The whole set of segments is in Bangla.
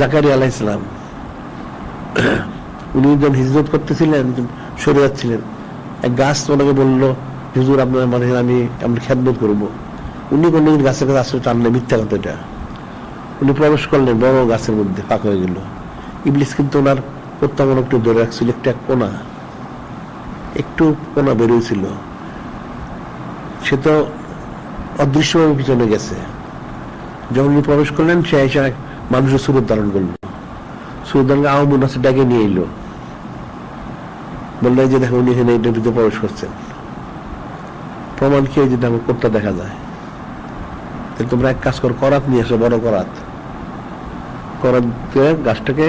জাকারি আলাহ ইসলাম উনি যখন হিজরত করতেছিলেন সরে যাচ্ছিলেন। এক গাছ ওনাকে বলল, হুজুর, আপনার মানে আমি আপনার খেদমত করব। উনি কোনদিন গাছের কাছে আসলে টানলে মিথ্যা কথা এটা। উনি প্রবেশ করলেন, বড় গাছের মধ্যে ফাঁক হয়ে গেল। ইবলিস কিন্তু ওনার প্রত্যাগমন একটু ধরে রাখছিল, একটা কোনা একটু কোনা বেরোয়ছিল সে তো অদৃশ্যভাবে পিছনে গেছে। যখন উনি প্রবেশ করলেন, সে এসে মানুষের সুরত ধারণ করল। সুরত ধারণ করে আহমদ নাসের ডাকে নিয়ে এলো। বলল যে দেখো, উনি এখানে এটার ভিতরে প্রবেশ করছেন। প্রমাণ কি যে আমার কোটটা দেখা যায়। তোমরা এক কাজ কর, করাত নিয়ে এসো, বড় করাত। করাত দিয়ে গাছটাকে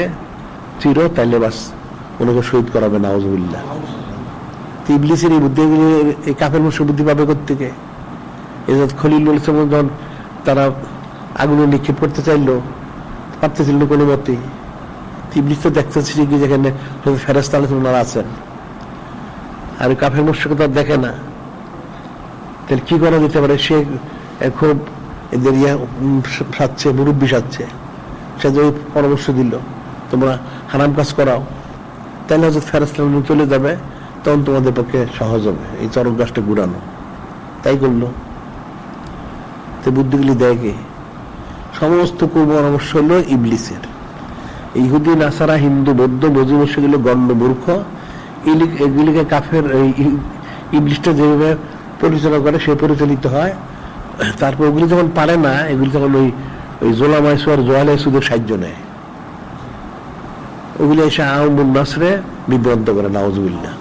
চিরো, তাইলে বাস ওনাকে শহীদ করাবে নাওজবিল্লা ইবলিসের এই বুদ্ধি, এই কাফের মশা বুদ্ধি পাবে কোথেকে এজাদ খলিল ইসলাম যখন তারা আগুনে নিক্ষেপ করতে চাইলো। পারতেছিল কোনো মতেই ইবলিস তো দেখতেছি কি যেখানে ফেরাস্তা ওনারা আছেন। আর কাফের মশাকে তো আর দেখে না। তাহলে কি করা যেতে পারে? সে খুব এদের ইয়া সাচ্ছে মুরব্বী সাচ্ছে সে যে ওই পরামর্শ দিল, তোমরা হারাম কাজ করাও। তাহলে হয়তো ফেরাস্তাল চলে যাবে, তখন তোমাদের পক্ষে সহজ হবে। এই চরক গাছটা ঘুরানো। তাই করল। তো বুদ্ধিগুলি দেয় কে? সমস্ত পরামর্শ হলো ইবলিসের। ইহুদি, নাসারা, হিন্দু, বৌদ্ধ সেগুলো গণ্ড, মূর্খ এগুলিকে কাফের ইবলিশটা যেভাবে পরিচালনা করে, সে পরিচালিত হয়। তারপর ওগুলি যখন পারে না, এগুলি তখন ওই ওই জোলামাইসু আর জোয়ালাইসুদের সাহায্য নেয়। ওগুলি এসে আহমদ নাসরে বিভ্রান্ত করে নাওজুবিল্লাহ